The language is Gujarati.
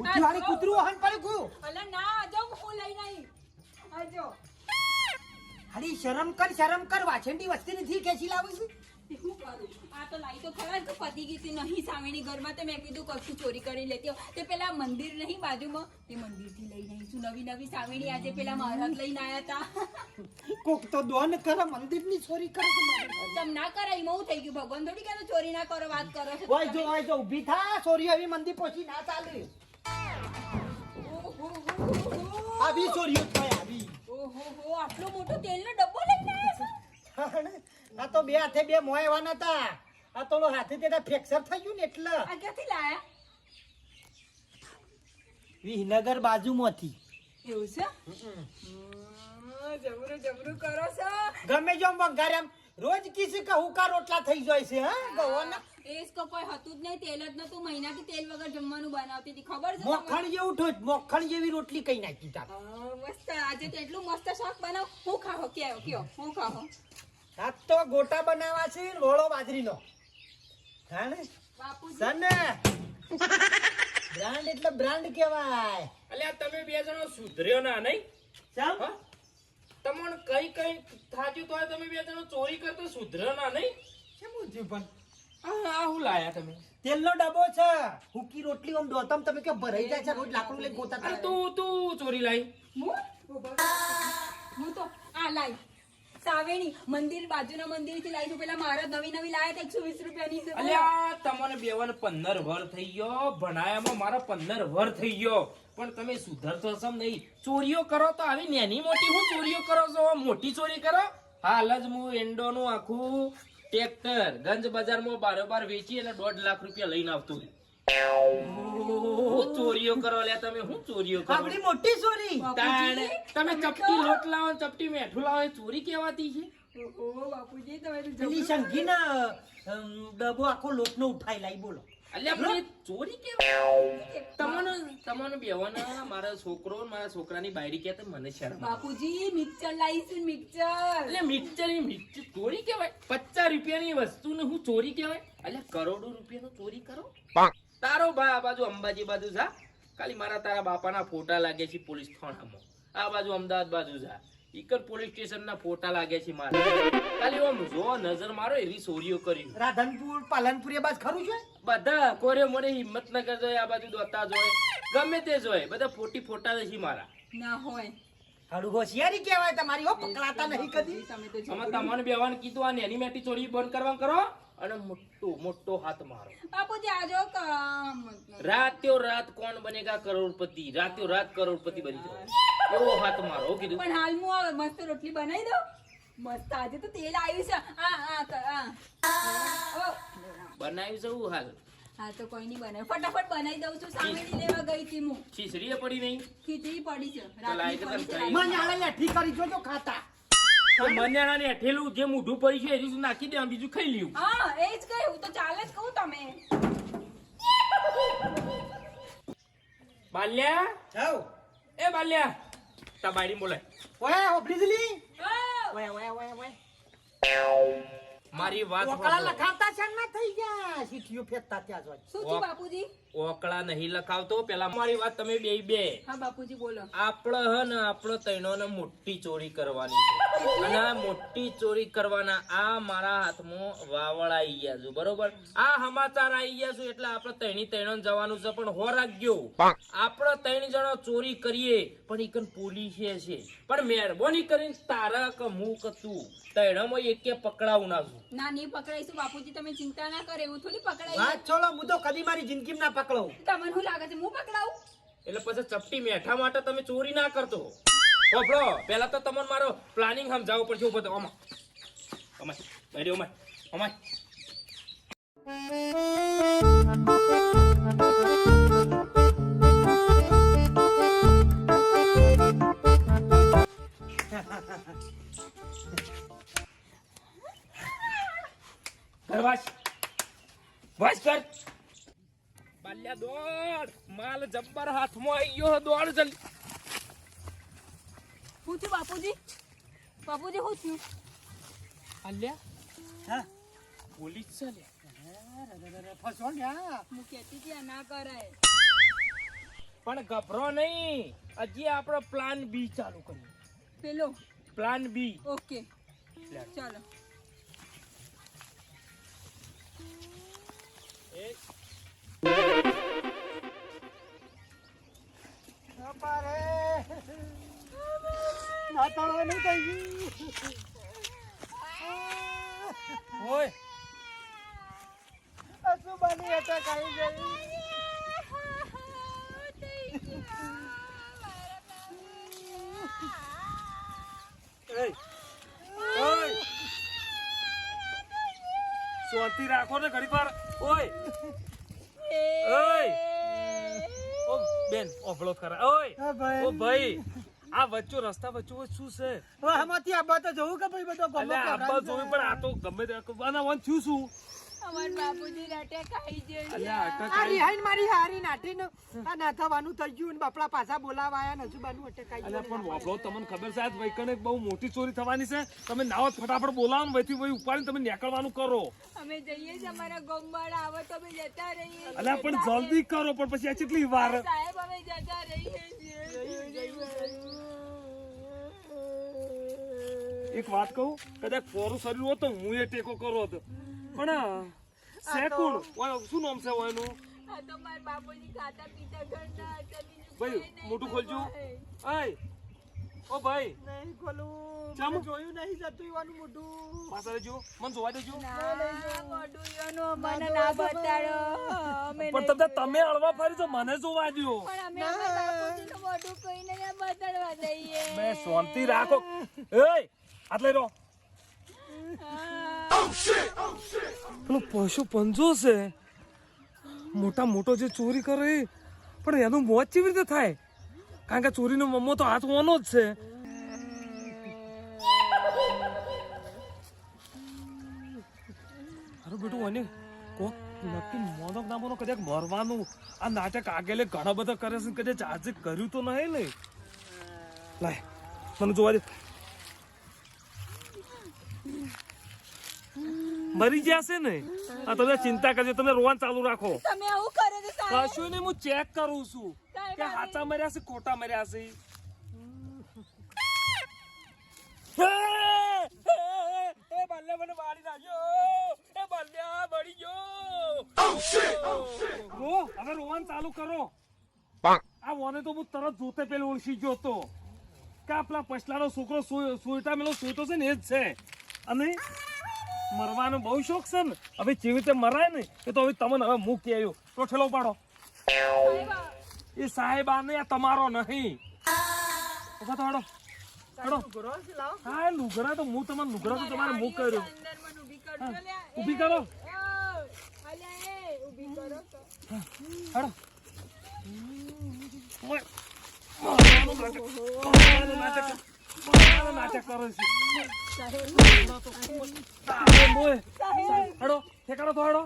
ઉઠીવાળી કૂતરું હન પડે કુ? અલા ના આજો હું લઈ નહીં આજો હારી શરમ કર શરમ કર વાછંડી વસ્તી નથી કેસી લાવું છું? તે કરું? આ તો લાઈ તો ખરા તો પતી ગઈ હતી નહીં સામેની ઘરમાં તે મેં કીધું કશું ચોરી કરી લેતી તે પેલા મંદિર નહીં બાજુમાં? તે મંદિરથી લઈ નહીં છું નવી નવી સામેની આજે પેલા મહારાજ લઈને આયા હતા કોક તો દોન કરે મંદિરની ચોરી કરે. તમ ના કરે એમાં હું થઈ ગયું? ભગવાન થોડી કે ચોરી ના કરો વાત કરો ઓય જો ઓય જો ઊભી થા ચોરી આવી મંદિર પહોંચી ના ચાલે. આવી ચોરીઓ થાય આવી. ઓહો આટલો મોટો તેલનો ડબ્બો લઈને આવ્યા છો? આ તો બે હાથે બે મોય એવા હતા આ તો હાથે તેના ફ્રેક્ચર થઈ ગયું ને એટલે. આ ક્યાંથી લાયા? વિહનગર બાજુમાંથી. એવું છે? જબરું જબરું કરો છો. ગમે જો વંગારે એમ. રોજ કિસી કે હુકા રોટલા થઈ જાય છે હા? ગવાના. તો કોઈ હતું જ નહીં તેલ જ નતું મહિનાથી તેલ વગર જમવાનું બનાવતી હતી. ખબર છે તમને? જેવું ઠોચ મોખણ જેવી રોટલી કઈ નાખી તા મસ્ત. આજે તો એટલું મસ્ત શાક બનાવ. હું ખાહો? કયો કયો? હું ખાહો? આ તો ગોટા બનાવવા છે લોળો બાજરીનો. હા ને? સને? બ્રાન્ડ એટલે બ્રાન્ડ કહેવાય. અલ્યા તમે બે જણો સુધર્યો ના નહીં? ચમ? તમને કઈ કઈ થાચ્યું તોય તમે બે જણો ચોરી કરતો સુધર્યો ના નહીં? કેમ થયું પણ? આ હું લાયા તમે? તેલનો ડબ્બો છે. હુકી રોટલી ઓમ દોતમ તમે કે ભરાઈ જાય છે? રોજ લાકડું લઈને ગોતા અરે તા. તું તું ચોરી લાઈ. હું? હું તો આ લાઈ. સાવેણી મંદિર બાજુના મંદિરથી લાઈ પેલા મારા નવી નવી લાયા એકસો વીસ રૂપિયાની છે. અલ્યા તમને બેવાને પંદર વર થઈ ગયો. ભણાયામાં મારો પંદર વર થઈ ગયો. પણ તમે સુધરતો સમ નહીં. ચોરીઓ કરો તો આવી નેની મોટી હું ચોરીઓ કરો છો? મોટી ચોરી કરો? હાલ જ હું એન્ડોનું આખું ટ્રેક્ટર ગંજ બજારમાં બારોબાર વેચી અને દોઢ લાખ રૂપિયા લઈને આવતું હું ચોરીઓ કરો લે તમે હું ચોરીઓ કરો? આપણી મોટી ચોરી. તમે ચપટી લોટ લાવો ચપટી મેઠું લાવો એ ચોરી કેવાતી છે? ઓ બાપુજી તમે અમ, ડબ્બો આખો લોટનો ઉઠાઈ લાઈ બોલો. અલ્યા પણ ચોરી કેવાય તમને તમને બેવાના મારા છોકરો ને મારા છોકરાની બાયડી કહેતા મને શરમ બાપુજી મિક્સર લાવીશું મિક્સર. એટલે મિક્સર એ મિક્સર ચોરી કેવાય પચાસ રૂપિયાની વસ્તુને હું ચોરી કેવાય અલ્યા કરોડો રૂપિયાનો ચોરી કરો? તારો ભાઈ આ બાજુ અંબાજી બાજુ જા. ખાલી મારા તારા બાપાના ફોટા લાગે છે પોલીસ થાણામાં. આ બાજુ અમદાવાદ બાજુ જા. ઈકર પોલીસ સ્ટેશનના ફોટા લાગે છે મારા. ખાલી ઓમ જો નજર મારો એવી ચોરીઓ કરી. રાધનપુર પાલનપુર એ બાજ ખરું છે? બધા કોરે મોરે હિંમતનગર જોય આ બાજુ દોતા જોય ગમે તે જોય બધા ફોટી ફોટા નથી મારા. ના હોય. હાડું હોશિયારી કહેવાય તમારી હો પકડાતા નહીં કદી. તમે તો આમાં તમને બેવાને કીધું આ નેની મેટી ચોરી બંધ કરવા કરો અને મોટો મોટો હાથ મારો. બાપુજી આજો કામ. રાત્યો રાત કોણ બનેગા કરોડપતિ? રાત્યો રાત કરોડપતિ બની જાય એવો હાથ મારો કીધું. પણ હાલ હું મસ્ત રોટલી બનાવી દઉં? મસ્ત. આજે તો તેલ આવ્યું છે. આ આ આ બનાવ્યું છે હું હાલ. હા તો કોઈ નહીં બનાવ ફટાફટ બનાવી દઉં છું. સામેની લેવા ગઈ હતી હું. ખીચડી પડી નહીં? ખીચડી પડી છે. રાતની પડી છે, મને આલે લાઠી કરી જોજો ખાતા. તો મન્યાણાને હેઠેલું જે મૂઢું પડી છે એરી નાખી દે બીજું ખાઈ લ્યું. હા એ જ કહ્યું તો ચાલે જ કહું તમે. બાલ્યા? એ બાલ્યા તમારી બોલાય. ઓય ઓય ઓય ઓય ઓય. મારી વાત ઓકળા. લખાતા છે ના થઈ ગયા. સીટીઓ ફેરતા ત્યાં જ શું બાપુજી? ઓકળા નહીં લખાવતો. પેલા મારી વાત તમે બે બે. હા બાપુજી બોલો. આપણે હ ને આપણો તૈણોને મોટી ચોરી કરવાની છે. અને આ મોટી ચોરી કરવાના આ મારા હાથમાં વાવળ આવી ગયા છું બરોબર? આ સમાચાર આવી ગયા છું એટલે આપણે તૈણી તૈણો જવાનું છે પણ હો રાખજો. આપણે ત્રણ જણો ચોરી કરીએ પણ ઈકન પોલીસે છે. પણ મહેરબાની કરીને તારા કે હું કે તું તૈણામાં એક પકડાવું ના છું. ના નહીં પકડાઈશું બાપુજી તમે ચિંતા ના કરે એવું થોડી પકડાઈ વાત છોડો હું તો કદી મારી જિંદગીમાં ના પકડું. તમને શું લાગે છે? હું પકડાવું? એટલે પછી ચપટી મેઠા માટે તમે ચોરી ના કરતો. ઓફળો પહેલા તો તમને મારો પ્લાનિંગ સમજાવવો પડશે ઉપર ઓમાં. ઓમાય બેડી ઓમાય ઓમાય કર વાસ. વાસ કર બાલ્યા દોડ. માલ જબ્બર હાથમાં આવી ગયો દોડ જલ્દી. થયું બાપુજી? બાપુજી શું થયું અલ્યા હા. પોલીસ છે લે ફસો ને હું કહેતી હતી ના કરાય. પણ ગભરો નહીં. હજી આપણો પ્લાન બી ચાલુ કર્યો. પેલો? પ્લાન બી ઓકે ચાલો. ઓય. અસુબાની અટક આવી ગઈ. શાંતિ રાખો ને ઘડી પર. ઓય. ઓય. ઓ બેન ઓફળો ખરા. ઓય. ઓ ભાઈ. આ વચ્ચો રસ્તા વચ્ચો શું છે? હવે આમાંથી આબા તો જવું કે ભાઈ બધો ગમો અલ્યા આબા જોયું પણ આ તો ગમે તે આના વન થયું શું? અમાર બાપુજી રાટે ખાઈ જશે આરી. રિહાઈન મારી હારી નાઠી ને આ ના થવાનું થઈ ગયું ને બાપડા પાછા બોલાવાયા ને અસુબાનું અટકાઈ અલ્યા પણ ગયું વાપરો તમને ખબર છે આજ વૈકને બહુ મોટી ચોરી થવાની છે. તમે નાવો ફટાફટ બોલાવો ને વૈથી વહી ઉપાડીને તમે નીકળવાનું કરો. અમે જઈએ છે અમારા ગોમવાળા આવો તો અમે જતા રહીએ અલ્યા પણ જલ્દી કરો પણ પછી આ કેટલી વાર? સાહેબ અમે જતા રહીએ છીએ. એક વાત કહું કદાચ ફોરું શરીર હોત હું એ ટેકો કરો હતો. પણ સેકુણ શું નામ છે ઓયનું? આ તો મારા બાપુજી ખાતા પીતા ઘરના હતા બીજું ભાઈ મોટું ખોલજો. આય ઓ ભાઈ. નહીં ખોલું. ચમ? મને જોયું નહીં જતું એવાનું મોઢું. પાછા જો મને જોવા દેજો. ના, મોઢું ઈયોનું અમને ના બતાડો. પણ તમે તમે હળવા ફરી તો મને જોવા દો પણ અમે અમારા મોઢું કોઈને ના બતાડવા દઈએ. મેં શાંતિ રાખો. એય આટલે રહો. પેલો પશુ પંજો છે. મોટા મોટો જે ચોરી કરે પણ એનું મોત કેવી રીતે થાય? કારણ કે ચોરીનો મમ્મો તો હાથ ઓનો જ છે. અરે બેટું અને કોક નક્કી મોદક ના મોનો કદાચ મરવાનું. આ નાટક આગેલે ઘણા બધા કરે છે કદાચ આજે કર્યું તો નહીં ને. લાય મને જોવા દે. મરી જશે ને આ તમે ચિંતા કરજો તમે રોવાનું ચાલુ રાખો. તમે આવું કરે છે સાહેબ? કશું નહીં હું ચેક કરું છું. કે હાચા મર્યા છે ખોટા મર્યા છે? એ, એ, એ, એ બાલ્યા મને મારી નાખ્યો. એ બાલ્યા મરી ગયો. રો હવે રોવાનું ચાલુ કરો. આ વોને તો હું તરત જોતે પેલો ઓળખી ગયો તો. કે આપણા પછલાનો છોકરો સોય- સોયટા મેલો સુઈતો છે ને એ જ છે. અને મરવાનો બહુ શોખ છે ને. હવે જેવી રીતે મરાય ને, એ તો હવે તમને હવે મૂકી આવ્યો. તો ઠેલો પાડો. એ સાહેબ આ નહીં આ તમારો નહીં. ઊભા તો હડો. હા એ લુગડા તો હું તમારે લુગડા તો તમારે મૂક કર્યો. ઊભી કરો. હડો. ઓય. નાટક કરે છે. હડો ઠેકાડો તો હડો.